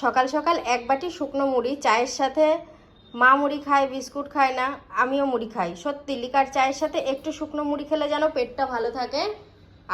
সকাল সকাল এক বাটি শুকনো মুড়ি, চায়ের সাথে মা মুড়ি খায়, বিস্কুট খায় না, আমিও মুড়ি খাই। সত্যি, লিকার চায়ের সাথে একটু শুকনো মুড়ি খেলে যেন পেটটা ভালো থাকে।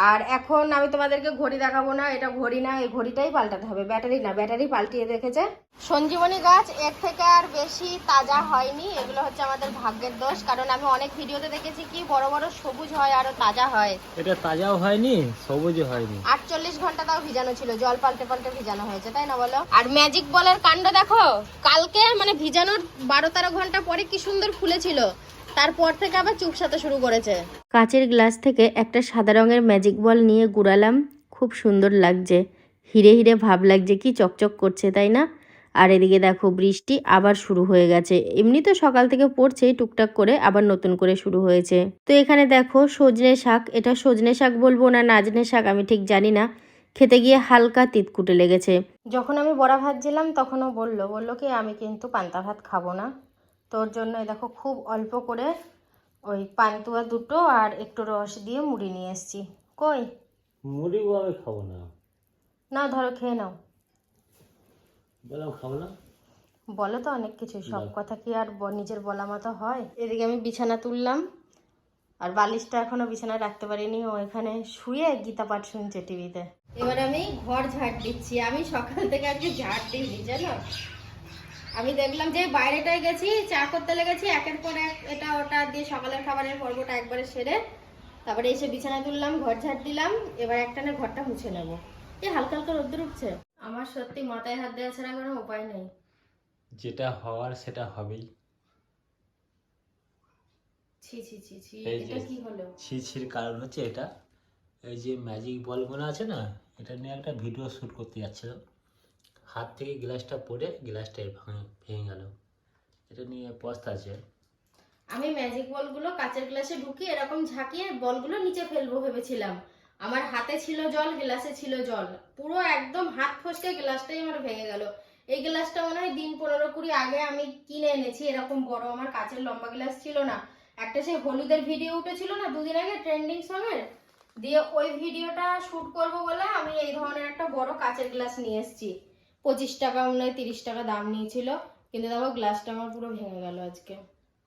আর এখন আমি তোমাদেরকে ঘড়ি দেখাবো না এটা ঘড়ি না এই ঘড়িটাই পাল্টাতে হবে ব্যাটারি না ব্যাটারি পাল্টিয়ে রেখেছে। সঞ্জীবনী গাছ এর থেকে আর বেশি তাজা হয়নি এগুলো হচ্ছে আমাদের ভাগ্যের দোষ কারণ আমি অনেক ভিডিওতে দেখেছি কি বড় বড় সবুজ হয় আরও তাজা হয়। এটা তাজাও হয়নি সবুজ হয়নি। আটচল্লিশ ঘণ্টা তাও ভিজানো ছিল জল পাল্টে পাল্টে ভিজানো হয়েছে তাই না বলো? আর ম্যাজিক বলের কাণ্ড দেখো কালকে মানে ভিজানোর বারো তেরো ঘণ্টা পরে কি সুন্দর ফুলেছিল। তারপর থেকে আবার চুপসাতে শুরু করেছে। কাচের গ্লাস থেকে একটা সাদা রঙের ম্যাজিক বল নিয়ে গুড়ালাম। খুব সুন্দর লাগছে। হিরে হিরে ভাব লাগছে কি চকচক করছে তাই না? আর এদিকে দেখো বৃষ্টি আবার শুরু হয়ে গেছে। এমনি তো সকাল থেকে পড়ছেই টুকটাক করে আবার নতুন করে শুরু হয়েছে। তো এখানে দেখো সজনে শাক। এটা সজনে শাক বলব না নাজনে শাক আমি ঠিক জানি না। খেতে গিয়ে হালকা তিতকুটে লেগেছে। যখন আমি বড়া ভাজছিলাম তখনও বলল। বলল কি আমি কিন্তু পান্তা ভাত খাব না। তোর জন্য দেখো খুব অল্প করে ওই পান্তুয়া দুটো আর একটু রস দিয়ে মুড়ি নিয়ে এসেছি। কই? মুড়িও আমি খাব না। না ধরো খেয়ে নাও। বললাম খাব না? বলো তো অনেক কিছু সব কথা কি আর নিজের বলা মতো হয়? এদিকে আমি বিছানা তুললাম আর বালিশটা এখনও বিছানায় রাখতে পারিনি ও এখানে শুয়ে গীতা পাঠ শুনছে টিভিতে। এবার আমি ঘর ঝাড় দিচ্ছি। আমি সকাল থেকে আজকে ঝাড় দিইনি জানো? আমি দেখলাম যে বাইরেটায় গেছি চা করতে লেগেছি একের পর এক এটা ওটা দিয়ে সকালের খাবারের পর্বটা একবারে সেরে তারপরে এসে বিছানা তুললাম ঘর ঝাড় দিলাম এবার একটানে ঘরটা মুছে নেব। এই হালকা হালকা রোদ্দুর উঠছে। আমার সত্যি মাথায় হাত দেওয়া ছাড়া কোনো উপায় নেই। যেটা হওয়ার সেটা হবেই। ছি ছি ছি ছি এটা কি হলো? ছিছির কারণ হচ্ছে এটা। এই যে ম্যাজিক বলগুলো আছে না এটা নিয়ে একটা ভিডিও শ্যুট করতে যাচ্ছিল হাত থেকে গ্লাসটা পড়ে গ্লাসটা ভাঙে, ভেঙে গেল। এটা নিয়ে পস্তা আছে। আমি ম্যাজিক বলগুলো কাচের গ্লাসে ঢুকিয়ে এরকম ঝাঁকিয়ে বলগুলো নিচে ফেলব ভেবেছিলাম। আমার হাতে ছিল জল, গ্লাসে ছিল জল। পুরো একদম হাত ফসকে গ্লাসটাই আমার ভেঙে গেল। এই গ্লাসটা মনে হয় দিন পনেরো কুড়ি আগে আমি কিনে এনেছি, এরকম বড় আমার কাচের লম্বা গ্লাস ছিল না। একটা সেই হলুদের ভিডিও উঠেছিল না দুদিন আগে ট্রেন্ডিং সঙ্গের দিয়ে ওই ভিডিওটা শুট করব বলে আমি এই ধরনের একটা বড় কাচের গ্লাস নিয়ে এসেছি। পঁচিশ টাকা মনে হয় তিরিশ টাকা দাম নিয়েছিল। কিন্তু দেখো গ্লাসটা আমার পুরো ভেঙে গেল আজকে।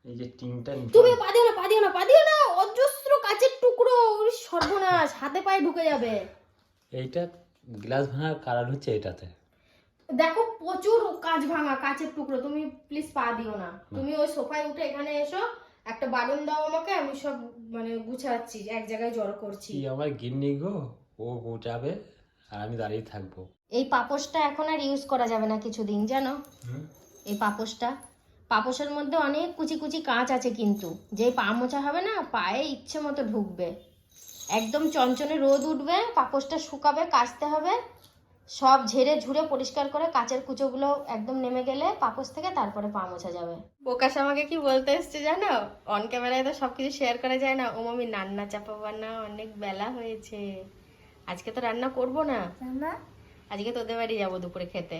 এই যে টিনটা তুমি পা দিও না পা দিও না পা দিও না! অজস্র কাচের টুকরো সর্বনাশ! হাতে পায়ে ঢুকে যাবে। এইটা গ্লাস ভাঙার কারণ হচ্ছে এটাতে। দেখো প্রচুর কাঁচ ভাঙা কাচের টুকরো। তুমি প্লিজ পা দিও না। তুমি ওই সোফায় উঠে এখানে এসো একটা বারণ দাও আমাকে আমি সব মানে গুছাচ্ছি এক জায়গায় জড়ো করছি। আমার গিন্নি গো? ও গোটাবে আর আমি দাঁড়িয়ে থাকব। এই পাপোশটা এখন আর ইউজ করা যাবে না কিছুদিন জানো? এই পাপোশটা। পাপোশের মধ্যে অনেক কুচি কুচি কাঁচ আছে কিন্তু। যে পা মোছা হবে না পায়ে ইচ্ছে মতো ঢুকবে। একদম চঞ্চনে রোদ উঠবে পাপোশটা শুকাবে কাচতে হবে। সব ঝেড়ে ঝুড়ে পরিষ্কার করে কাচের কুচোগুলো একদম নেমে গেলে পাপোশ থেকে তারপরে পা মোছা যাবে। প্রকাশ আমাকে কি বলতে এসছে জানো? অন ক্যামেরায় তো সব কিছু শেয়ার করা যায় না। ও মামি রান্না চাপাবো না অনেক বেলা হয়েছে। আজকে তো রান্না করব না। আজকে তোদের বাড়ি যাব দুপুরে খেতে।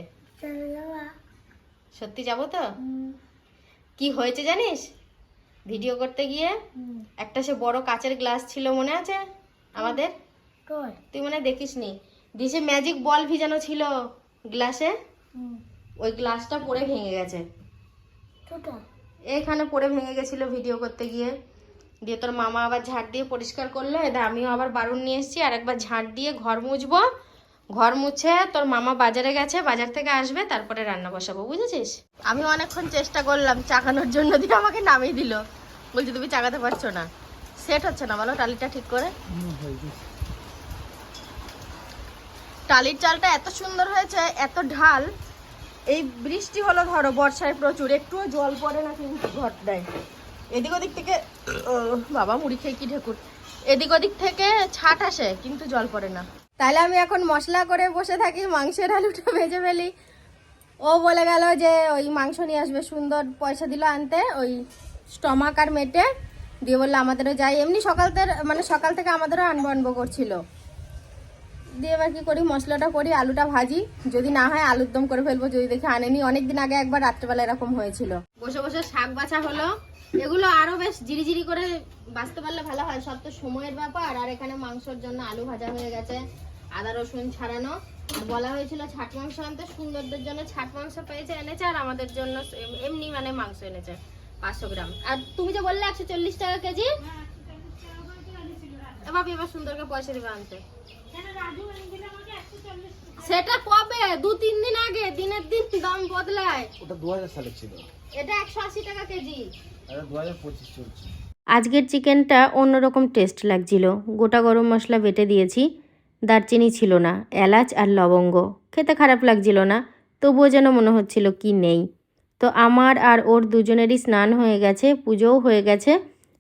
সত্যি যাব তো? কি হয়েছে জানিস? ভিডিও করতে গিয়ে একটা সে বড় কাচের গ্লাস ছিল মনে আছে আমাদের? তুই মনে হয় দেখিসনি। দিশে ম্যাজিক বল ভিজানো ছিল গ্লাসে। ওই গ্লাসটা পড়ে ভেঙে গেছে। এখানে পড়ে ভেঙে গেছিল ভিডিও করতে গিয়ে। দিয়ে তোর মামা আবার ঝাড় দিয়ে পরিষ্কার করল। এদা আমিও আবার বারুন নিয়ে এসেছি। আর একবার ঝাড় দিয়ে ঘর মুছবো। ঘর মুছে তোর মামা বাজারে গেছে, বাজার থেকে আসবে, তারপরে রান্না বসাবো, বুঝেছিস? আমি অনেকক্ষণ চেষ্টা করলাম চাকানোর জন্য, দিয়ে আমাকে নামিয়ে দিল। বলছি, তুমি চাকাতে পারছ না। সেট হচ্ছে না, বলো টালিটা ঠিক করে। টালির চালটা এত সুন্দর হয়েছে, এত ঢাল। এই বৃষ্টি হলো, ধরো, বর্ষায় প্রচুর, একটুও জল পড়ে না কিন্তু ঘর দেয় এদিক ওদিক থেকে বাবা, মুড়ি খেয়ে কি ঢেকুর। এদিক ওদিক থেকে ছাট আসে কিন্তু জল পড়ে না। তাহলে আমি এখন মশলা করে বসে থাকি মাংসের আলুটা ভেজে ফেলি। ও বলে গেল যে ওই মাংস নিয়ে আসবে সুন্দর পয়সা দিল আনতে ওই স্টমাক আর মেটে। দিয়ে বলল আমাদেরও যাই। এমনি সকাল মানে সকাল থেকে আমাদেরও আনব আনব করছিল। দিয়ে এবার কী করি মশলাটা করি আলুটা ভাজি। যদি না হয় আলুর দম করে ফেলব যদি দেখে আনেনি। অনেকদিন আগে একবার রাত্রেবেলা এরকম হয়েছিল। বসে বসে শাক বাছা হলো। এগুলো আরও বেশ জিরি জিরি করে বাঁচতে পারলে ভালো হয়। সব তো সময়ের ব্যাপার আর এখানে মাংসর জন্য আলু ভাজা হয়ে গেছে আদা রসুন ছাড়ানো। বলা হয়েছিল ছাট মাংস আনতে সুন্দরদের জন্য ছাট মাংস পেয়েছে এনেছে আর আমাদের জন্য এমনি মানে মাংস এনেছে পাঁচশো গ্রাম। আর তুমি যে বললে একশো চল্লিশ টাকা কেজি? এবার এবার সুন্দরকে পয়সা দিবে আনতে। সেটা কবে? দু তিন দিন আগে দিনের দিন দাম বদলায়। ওটা দু হাজার সালে ছিল। এটা একশো আশি টাকা কেজি। চলছে। আজকের চিকেনটা অন্যরকম টেস্ট লাগছিল। গোটা গরম মশলা বেটে দিয়েছি। দারচিনি ছিল না, এলাচ আর লবঙ্গ। খেতে খারাপ লাগছিল না, তবুও যেন মনে হচ্ছিল কি নেই। তো আমার আর ওর দুজনেরই স্নান হয়ে গেছে, পুজোও হয়ে গেছে।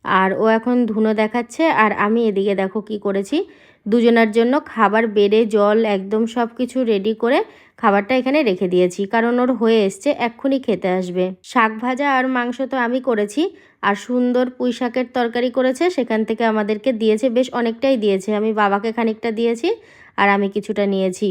আর ও এখন ধুনো দেখাচ্ছে, আর আমি এদিকে দেখো কি করেছি। দুজনের জন্য খাবার বেড়ে, জল, একদম সব কিছু রেডি করে খাবারটা এখানে রেখে দিয়েছি। কারণ ওর হয়ে এসছে, এক্ষুনি খেতে আসবে। শাক ভাজা আর মাংস তো আমি করেছি, আর সুন্দর পুঁই শাকের তরকারি করেছে, সেখান থেকে আমাদেরকে দিয়েছে, বেশ অনেকটাই দিয়েছে। আমি বাবাকে খানিকটা দিয়েছি, আর আমি কিছুটা নিয়েছি।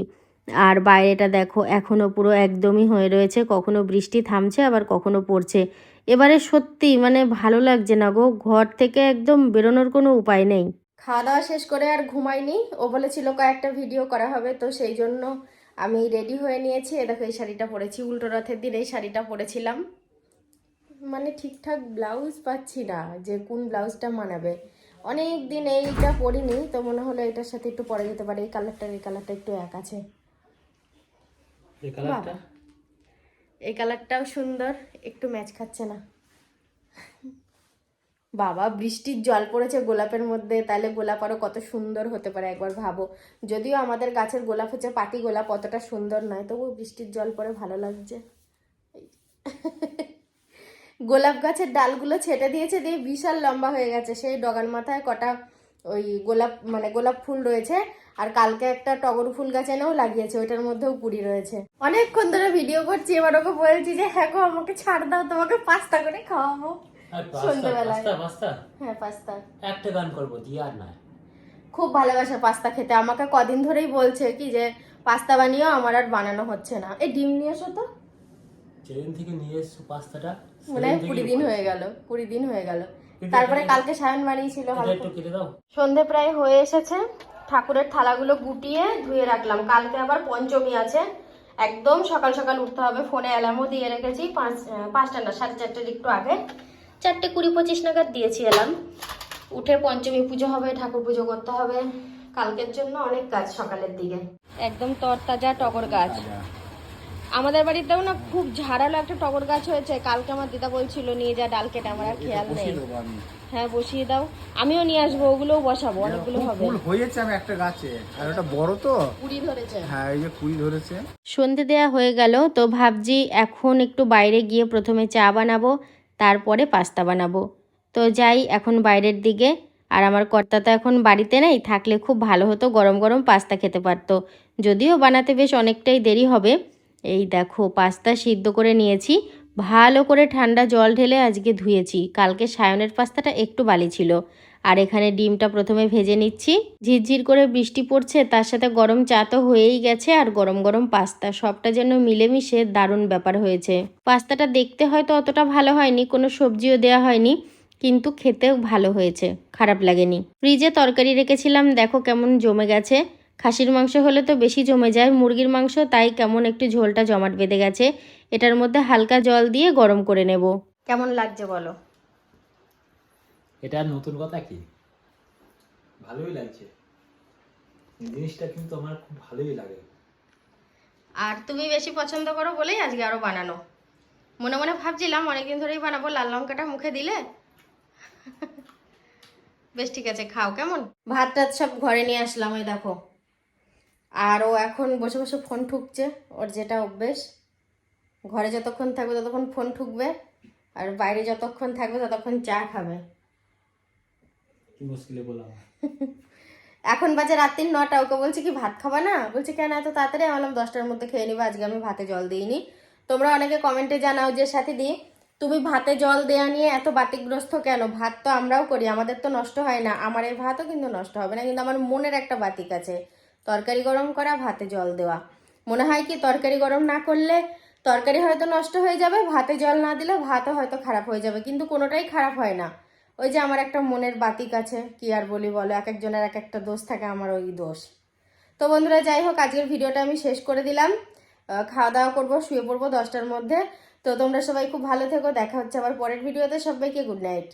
আর বাইরেটা দেখো এখনও পুরো একদমই হয়ে রয়েছে, কখনো বৃষ্টি থামছে, আবার কখনো পড়ছে। এবারে সত্যি মানে ভালো লাগছে না গো, ঘর থেকে একদম বেরোনোর কোনো উপায় নেই। খাওয়া দাওয়া শেষ করে আর ঘুমাইনি। ও বলেছিল কয়েকটা ভিডিও করা হবে তো সেই জন্য আমি রেডি হয়ে নিয়েছি। এ দেখো এই শাড়িটা পরেছি উল্টো রথের দিন এই শাড়িটা পরেছিলাম। মানে ঠিকঠাক ব্লাউজ পাচ্ছি না যে কোন ব্লাউজটা মানাবে। অনেক দিন এইটা পরিনি তো মনে হলো এটার সাথে একটু পরে যেতে পারে। এই কালারটার এই কালারটা একটু এক আছে। এই কালারটা এই কালারটাও সুন্দর একটু ম্যাচ খাচ্ছে না। বাবা, বৃষ্টির জল পড়েছে গোলাপের মধ্যে, তাহলে গোলাপ আরও কত সুন্দর হতে পারে একবার ভাবো। যদিও আমাদের গাছের গোলাপ হচ্ছে পাটি গোলাপ, অতটা সুন্দর নয়, তবু বৃষ্টির জল পড়ে ভালো লাগছে। গোলাপ গাছের ডালগুলো ছেটে দিয়েছে, দিয়ে বিশাল লম্বা হয়ে গেছে। সেই ডগার মাথায় কটা ওই গোলাপ মানে গোলাপ ফুল রয়েছে, আর কালকে একটা টগর ফুল গাছ এনেও লাগিয়েছে, ওইটার মধ্যেও কুড়ি রয়েছে। অনেকক্ষণ ধরে ভিডিও করছি, এবার ওকে বলছি যে হ্যাঁ গো, আমাকে ছাড় দাও, তোমাকে পাস্তা করে খাওয়াবো। সন্ধ্যেবেলায়। হ্যাঁ পাস্তা একটা গান করব দিয়ে আর নয় খুব ভালোবাসে পাস্তা খেতে। আমাকে কদিন ধরেই বলছে কি যে পাস্তা বানিয়েও আমার আর বানানো হচ্ছে না। এই ডিম নিয়ে এসো তো। যেদিন থেকে নিয়ে এসছো পাস্তাটা মনে হয় কুড়ি দিন হয়ে গেল কুড়ি দিন হয়ে গেল। তারপরে কালকে সায়ন বানিয়েছিল সন্ধে প্রায় হয়ে এসেছে। ঠাকুরের থালাগুলো গুটিয়ে ধুয়ে রাখলাম। কালকে আবার পঞ্চমী আছে। একদম সকাল সকাল উঠতে হবে। ফোনে অ্যালার্মও দিয়ে রেখেছি। পাঁচ পাঁচটা না সাড়ে চারটের একটু আগে। চারটে কুড়ি পঁচিশ নাগাদ দিয়েছি অ্যালার্ম উঠে পঞ্চমী পুজো হবে ঠাকুর পুজো করতে হবে। কালকের জন্য অনেক কাজ সকালের দিকে। একদম তরতাজা টগর গাছ। আমাদের বাড়িতেও না খুব ঝাড়ালো একটা টগর গাছ হয়েছে। কালকে আমার দিদা বলছিল নিয়ে যা ডাল কেটে আমার আর খেয়াল নেই। হ্যাঁ বসিয়ে দাও। আমিও নিয়ে আসব ওগুলোও বসাবো অনেকগুলো হবে। ফুল হয়েছে আমি একটা গাছে। আর ওটা বড় তো? কুড়ি ধরেছে। হ্যাঁ এই যে কুড়ি ধরেছে। সন্ধে দেয়া হয়ে গেল তো ভাবছি এখন একটু বাইরে গিয়ে প্রথমে চা বানাবো। তারপরে পাস্তা বানাবো। তো যাই, এখন বাইরের দিকে। আর আমার কর্তা তো এখন বাড়িতে নেই, থাকলে খুব ভালো হতো, গরম গরম পাস্তা খেতে পারতো। যদিও বানাতে বেশ অনেকটাই দেরি হবে। এই দেখো, পাস্তা সিদ্ধ করে নিয়েছি। ভালো করে ঠান্ডা জল ঢেলে আজকে ধুয়েছি। কালকে সায়নের পাস্তাটা একটু বালি ছিল। আর এখানে ডিমটা প্রথমে ভেজে নিচ্ছি। ঝিরঝির করে বৃষ্টি পড়ছে, তার সাথে গরম চা তো হয়েই গেছে আর গরম গরম পাস্তা। সবটা যেন মিলেমিশে দারুণ ব্যাপার হয়েছে। পাস্তাটা দেখতে হয়তো অতটা ভালো হয়নি, কোনো সবজিও দেওয়া হয়নি, কিন্তু খেতেও ভালো হয়েছে, খারাপ লাগেনি। ফ্রিজে তরকারি রেখেছিলাম, দেখো কেমন জমে গেছে। খাসির মাংস হলে তো বেশি জমে যায়, মুরগির মাংস তাই কেমন একটু ঝোলটা জমাট বেঁধে গেছে। এটার মধ্যে হালকা জল দিয়ে গরম করে নেব। কেমন লাগছে বলো? এটা নতুন কথা কি? ভালোই লাগছে। জিনিসটা কিন্তু আমার খুব ভালোই লাগে। আর তুমি বেশি পছন্দ করো বলেই আজকে আরও বানানো। মনে মনে ভাবছিলাম অনেকদিন ধরেই বানাবো লাল লঙ্কাটা মুখে দিলে। বেশ ঠিক আছে খাও কেমন? ভাত টাত সব ঘরে নিয়ে আসলাম ওই দেখো। আর ও এখন বসে বসে ফোন ঠুকছে ওর যেটা অভ্যেস। ঘরে যতক্ষণ থাকবে ততক্ষণ ফোন ঠুকবে আর বাইরে যতক্ষণ থাকবে ততক্ষণ চা খাবে। মুশকিলে বললাম। এখন বাজে রাত্রির নটা, ওকে বলছে কি, ভাত খাবা না? বলছে, কেন এত তাড়াতাড়ি? আমি বললাম, দশটার মধ্যে খেয়ে নিবো, আজকে আমি ভাতে জল দিইনি। তোমরা অনেকে কমেন্টে জানাও যে, সাথে দি, তুমি ভাতে জল দেওয়া নিয়ে এত বাতিগ্রস্ত কেন? ভাত তো আমরাও করি, আমাদের তো নষ্ট হয় না। আমার এই ভাতও কিন্তু নষ্ট হবে না, কিন্তু আমার মনের একটা বাতিক আছে। তরকারি গরম করা, ভাতে জল দেওয়া। মনে হয় কি, তরকারি গরম না করলে তরকারি হয়তো নষ্ট হয়ে যাবে, ভাতে জল না দিলে ভাতও হয়তো খারাপ হয়ে যাবে, কিন্তু কোনোটাই খারাপ হয় না। ওই যে আমার একটা মনের বাতিক আছে, কি আর বলি বলো, এক একজনের এক একটা দোষ থাকে আমার ওই দোষ। তো বন্ধুরা, যাই হোক, আজকের ভিডিওটা আমি শেষ করে দিলাম। খাওয়া দাওয়া করব, শুয়ে পড়ব দশটার মধ্যে। তো তোমরা সবাই খুব ভালো থেকো, দেখা হচ্ছে আবার পরের ভিডিওতে। সবাইকে গুড নাইট